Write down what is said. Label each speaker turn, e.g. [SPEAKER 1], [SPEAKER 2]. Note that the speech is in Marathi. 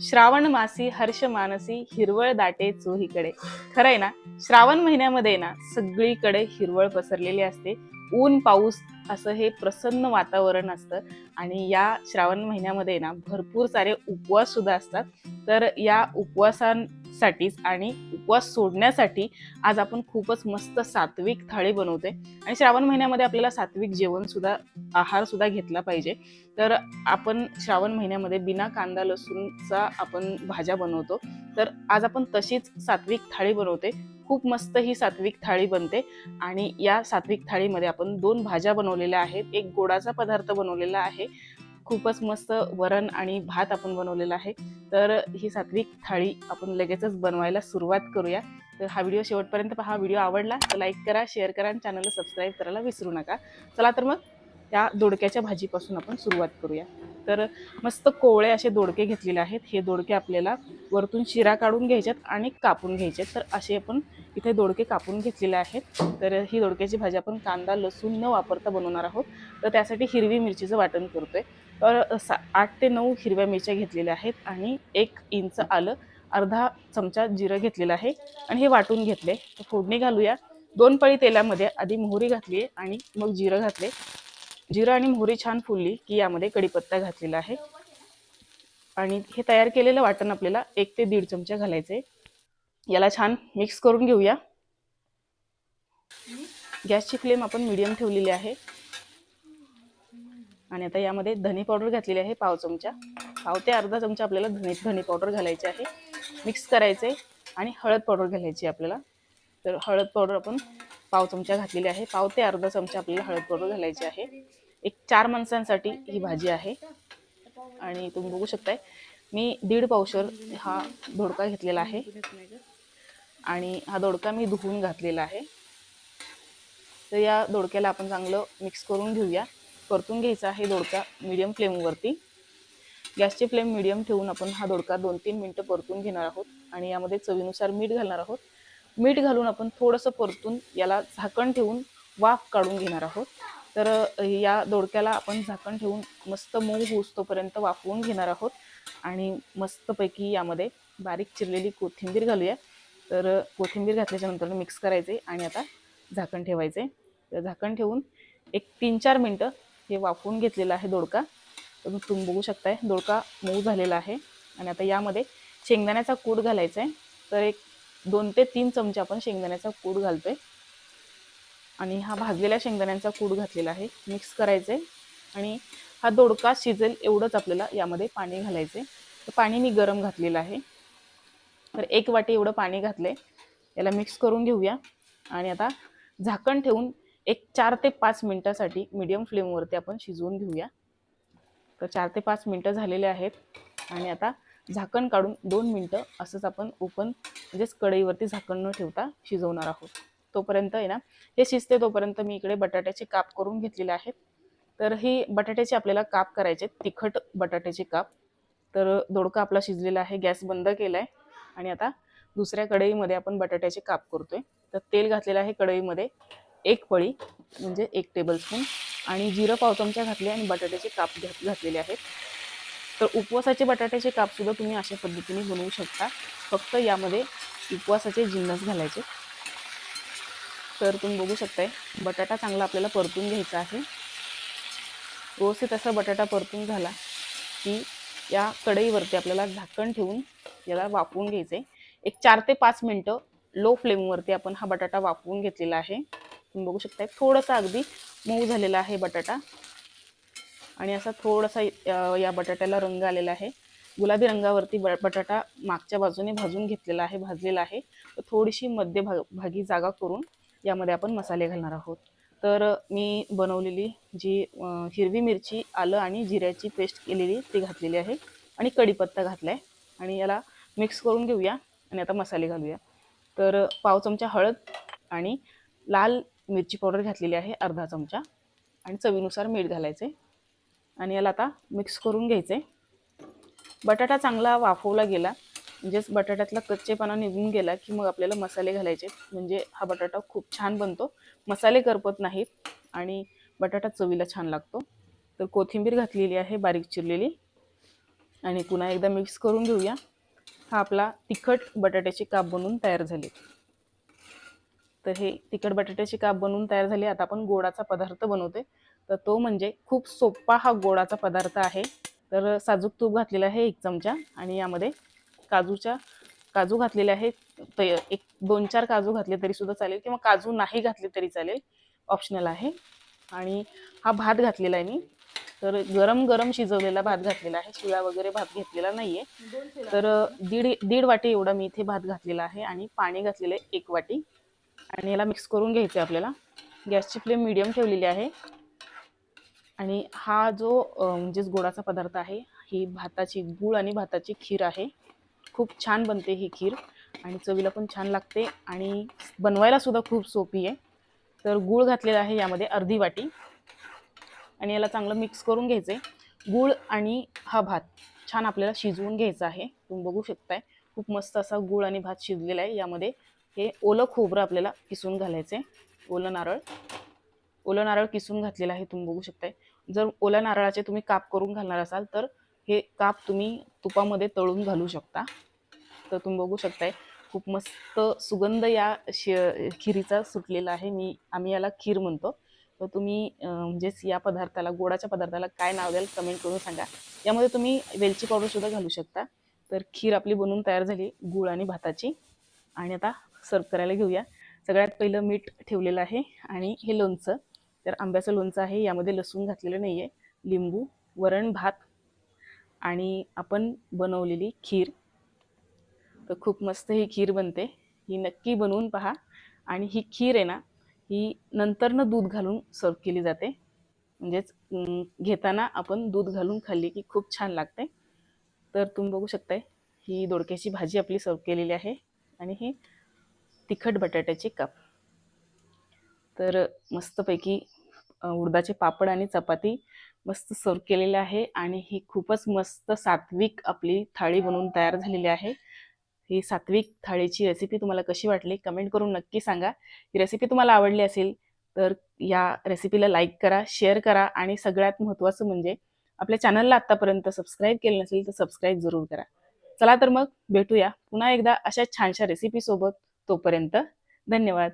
[SPEAKER 1] श्रावण मासी हर्ष मानसी हिरवळ दाटे चोहीकडे. खरंय ना श्रावण महिन्यामध्ये ना सगळीकडे हिरवळ पसरलेली असते. ऊन पाऊस असं हे प्रसन्न वातावरण असतं. आणि या श्रावण महिन्यामध्ये ना भरपूर सारे उपवास सुद्धा असतात. तर या उपवासां साठीच आणि उपवास सोडण्यासाठी आज आपण खूपच मस्त सात्विक थाळी बनवते. आणि श्रावण महिन्यामध्ये आपल्याला सात्विक जेवण सुद्धा आहार सुद्धा घेतला पाहिजे. तर आपण श्रावण महिन्यामध्ये बिना कांदा लसूणचा आपण भाज्या बनवतो. तर आज आपण तशीच सात्विक थाळी बनवते. खूप मस्त ही सात्विक थाळी बनते. आणि या सात्विक थाळीमध्ये आपण दोन भाज्या बनवलेल्या आहेत. एक गोडाचा पदार्थ बनवलेला आहे. खूपच मस्त वरण आणि भात आपण बनवलेला आहे. तर ही सात्विक थाळी आपण लगेचच बनवायला सुरुवात करूया. तर हा व्हिडिओ शेवटपर्यंत पहा. व्हिडिओ आवडला तर लाईक करा शेअर करा आणि चॅनलला सबस्क्राईब करायला विसरू नका. चला तर मग त्या दोडक्याच्या भाजीपासून आपण सुरुवात करूया. तर मस्त कोवळे असे दोडके घेतलेले आहेत. हे दोडके आपल्याला वरतून शिरा काढून घ्यायच्यात आणि कापून घ्यायचे तर असे आपण इथे दोडके कापून घेतलेले आहेत. तर ही दोडक्याची भाजी आपण कांदा लसूण न वापरता बनवणार आहोत. तर त्यासाठी हिरवी मिरचीचं वाटण करतोय. तर सा आठ ते नऊ हिरव्या मिरच्या घेतलेल्या आहेत आणि एक इंच आलं अर्धा चमचा जिरं घेतलेलं आहे आणि हे वाटून घेतले तर फोडणी घालूया. दोन पळी तेलामध्ये आधी मोहरी घातली आणि मग जिरं घातले जिरं आणि मोहरी छान फुलली की यामध्ये कढीपत्ता घातलेला आहे. आणि हे तयार केलेलं वाटण आपल्याला एक ते दीड चमचा घालायचे याला छान मिक्स करून घेऊया. गॅसची फ्लेम आपण मिडियम ठेवलेली आहे. आणि आता यामध्ये धने पावडर घातलेली आहे पाव चमचा. पाव ते अर्धा चमचा आपल्याला धने धने पावडर घालायचे आहे. मिक्स करायचे आणि हळद पावडर घालायची आपल्याला. तर हळद पावडर आपण पाव चमचा घातलेली आहे. पाव ते अर्धा चमचा आपल्याला हळद पावडर घालायची आहे. एक चार माणसांसाठी ही भाजी आहे. आणि तुम्ही बघू शकताय मी दीड पावशर हा दोडका घेतलेला आहे. आणि हा दोडका मी धुवून घातलेला आहे. तर या दोडक्याला आपण चांगलं मिक्स करून घेऊया. परतून घ्यायचा आहे दोडका मीडियम फ्लेमवरती गॅसची फ्लेम मीडियम ठेवून आपण हा दोडका दोन तीन मिनटं परतून घेणार आहोत. आणि यामध्ये चवीनुसार मीठ घालणार आहोत. मीठ घालून आपण थोडंसं परतून याला झाकण ठेवून वाफ काढून घेणार आहोत. तर या दोडक्याला आपण झाकण ठेवून मस्त मऊ होस्तोपर्यंत वाफवून घेणार आहोत. आणि मस्तपैकी यामध्ये बारीक चिरलेली कोथिंबीर घालूया. तर कोथिंबीर घातल्याच्या नंतर मिक्स करायचे आणि आता झाकण ठेवायचे. तर झाकण ठेवून एक तीन चार मिनटं हे वाफवून घेतलेलं आहे दोडका. तर तुम्ही बघू शकताय दोडका मऊ झालेला आहे. आणि आता यामध्ये शेंगदाण्याचा कूट घालायचा आहे. तर एक दोन ते तीन चमचे आपण शेंगदाण्याचा कूट घालतोय. आणि हा भाजलेल्या शेंगदाण्यांचा कूड घातलेला आहे. मिक्स करायचे आणि हा दोडका शिजेल एवढंच आपल्याला यामध्ये पाणी घालायचे तर पाणी मी गरम घातलेलं आहे. तर एक वाटी एवढं पाणी घातले याला मिक्स करून घेऊया. आणि आता झाकण ठेवून एक चार ते पाच मिनटासाठी मीडियम फ्लेमवरती आपण शिजवून घेऊया. तर चार ते पाच मिनटं झालेले आहेत. आणि आता झाकण काढून दोन मिनटं असंच आपण ओपन म्हणजेच कढईवरती झाकण न ठेवता शिजवणार आहोत. तोपर्यंत आहे ना हे शिजते तोपर्यंत मी इकडे बटाट्याचे काप करून घेतलेले आहेत. तर ही बटाट्याचे आपल्याला काप करायचे तिखट बटाट्याचे काप. तर दोडका आपला शिजलेला आहे गॅस बंद केला आहे आणि आता दुसऱ्या कढईमध्ये आपण बटाट्याचे काप करतोय. तर तेल घातलेलं आहे कढईमध्ये एक पळी म्हणजे एक टेबलस्पून आणि जिरं पाव चमचा घातले आणि बटाट्याचे काप घात घातलेले आहेत. तर उपवासाचे बटाट्याचे काप सुद्धा तुम्ही अशा पद्धतीने बनवू शकता. फक्त यामध्ये उपवासाचे जिन्नस घालायचे. तर तुम्ही बघू शकताय. बटाटा चांगला आपल्याला परतून घ्यायचा आहे. व्यवस्थित असा बटाटा परतून झाला की या कढईवरती आपल्याला झाकण ठेवून याला वाफवून घ्यायचं. आहे एक चार ते पाच मिनटं लो फ्लेमवरती आपण हा बटाटा वाफवून घेतलेला आहे. तुम्ही बघू शकताय थोडासा अगदी मऊ झालेला आहे बटाटा. आणि असा थोडासा या बटाट्याला रंग आलेला आहे. गुलाबी रंगावरती ब बटाटा मागच्या बाजूने भाजून घेतलेला आहे भाजलेला आहे. थोडीशी मध्यभाग भागी जागा करून यामध्ये आपण मसाले घालणार आहोत. तर मी बनवलेली जी हिरवी मिरची आलं आणि जिऱ्याची पेस्ट केलेली ती घातलेली आहे आणि कढीपत्ता घातला आहे आणि याला मिक्स करून घेऊया आणि आता मसाले घालूया. तर पाव चमचा हळद आणि लाल मिरची पावडर घातलेली आहे अर्धा चमचा. आणि चवीनुसार मीठ घालायचे आणि याला आता मिक्स करून घ्यायचे बटाटा चांगला वाफवला गेला म्हणजेच बटाट्यातला कच्चेपणा निघून गेला की मग आपल्याला मसाले घालायचे. म्हणजे हा बटाटा खूप छान बनतो. मसाले करपत नाहीत आणि बटाटा चवीला छान लागतो. तर कोथिंबीर घातलेली आहे बारीक चिरलेली. आणि पुन्हा एकदा मिक्स करून घेऊया. हा आपला तिखट बटाट्याची काप बनवून तयार झाले. तर हे तिखट बटाट्याचे काप बनवून तयार झाले. आता आपण गोडाचा पदार्थ बनवते तर तो म्हणजे खूप सोपा हा गोडाचा पदार्थ आहे. तर साजूक तूप घातलेला आहे एक चमचा. आणि यामध्ये काजूच्या काजू घातलेले आहेत. त एक दोन चार काजू घातले तरी सुद्धा चालेल किंवा काजू नाही घातले तरी चालेल. ऑप्शनल आहे. आणि हा भात घातलेला आहे मी. तर गरम गरम शिजवलेला भात घातलेला आहे. शिळा वगैरे भात घेतलेला नाहीये. तर दीड दीड वाटी एवढा मी इथे भात घातलेला आहे आणि पाणी घातलेलं आहे एक वाटी. आणि याला मिक्स करून घ्यायचं आहे आपल्याला. गॅसची फ्लेम मिडियम ठेवलेली आहे. आणि हा जो म्हणजेच गोडाचा पदार्थ आहे ही भाताची गूळ आणि भाताची खीर आहे. खूप छान बनते ही खीर आणि चवीला पण छान लागते आणि बनवायला सुद्धा खूप सोपी आहे. तर गूळ घातलेला आहे यामध्ये अर्धी वाटी आणि याला चांगलं मिक्स करून घ्यायचं आहे गूळ आणि हा भात छान आपल्याला शिजवून घ्यायचा आहे. तुम्ही बघू शकताय खूप मस्त असा गूळ आणि भात शिजलेला आहे. यामध्ये हे ओलं खोबरं आपल्याला किसून घालायचं आहे ओलं नारळ ओलं नारळ किसून घातलेलं आहे. तुम्ही बघू शकताय. जर ओल्या नारळाचे तुम्ही काप करून घालणार असाल तर हे काप तुम्ही तुपामध्ये तळून घालू शकता. तर तुम्ही बघू शकताय. खूप मस्त सुगंध या शे खिरीचा सुटलेला आहे. मी आम्ही याला खीर म्हणतो. तर तुम्ही म्हणजेच या पदार्थाला गोडाच्या पदार्थाला काय नाव द्याल कमेंट करून सांगा. यामध्ये तुम्ही वेलची पावडर सुद्धा घालू शकता. तर खीर आपली बनवून तयार झाली गुळ आणि भाताची. आणि आता सर्व करायला घेऊया. सगळ्यात पहिलं मीठ ठेवलेलं आहे आणि हे लोणचं. तर आंब्याचं लोणचं आहे यामध्ये लसूण घातलेलं नाही आहे लिंबू वरण भात आणि आपण बनवलेली खीर. तर खूप मस्त ही खीर बनते. ही नक्की बनवून पहा. आणि ही खीर आहे ना ही नंतरनं दूध घालून सर्व केली जाते. म्हणजेच घेताना आपण दूध घालून खाल्ली की खूप छान लागते. तर तुम्ही बघू शकताय ही दोडक्याची भाजी आपली सर्व केलेली आहे. आणि ही तिखट बटाट्याची काप तर मस्तपैकी उडदाचे पापड आणि चपाती मस्त सर्व केलेले आहे. आणि ही खूपच मस्त सात्विक आपली थाळी बनवून तयार झालेली आहे. ही सात्विक थाळीची रेसिपी तुम्हाला कशी वाटली कमेंट करून नक्की सांगा. ही रेसिपी तुम्हाला आवडली असेल तर या रेसिपीला लाईक करा शेअर करा आणि सगळ्यात महत्त्वाचं म्हणजे आपल्या चॅनलला आत्तापर्यंत सबस्क्राईब केलं नसेल तर सबस्क्राईब जरूर करा. चला तर मग भेटूया पुन्हा एकदा अशा छानशा रेसिपीसोबत तोपर्यंत धन्यवाद.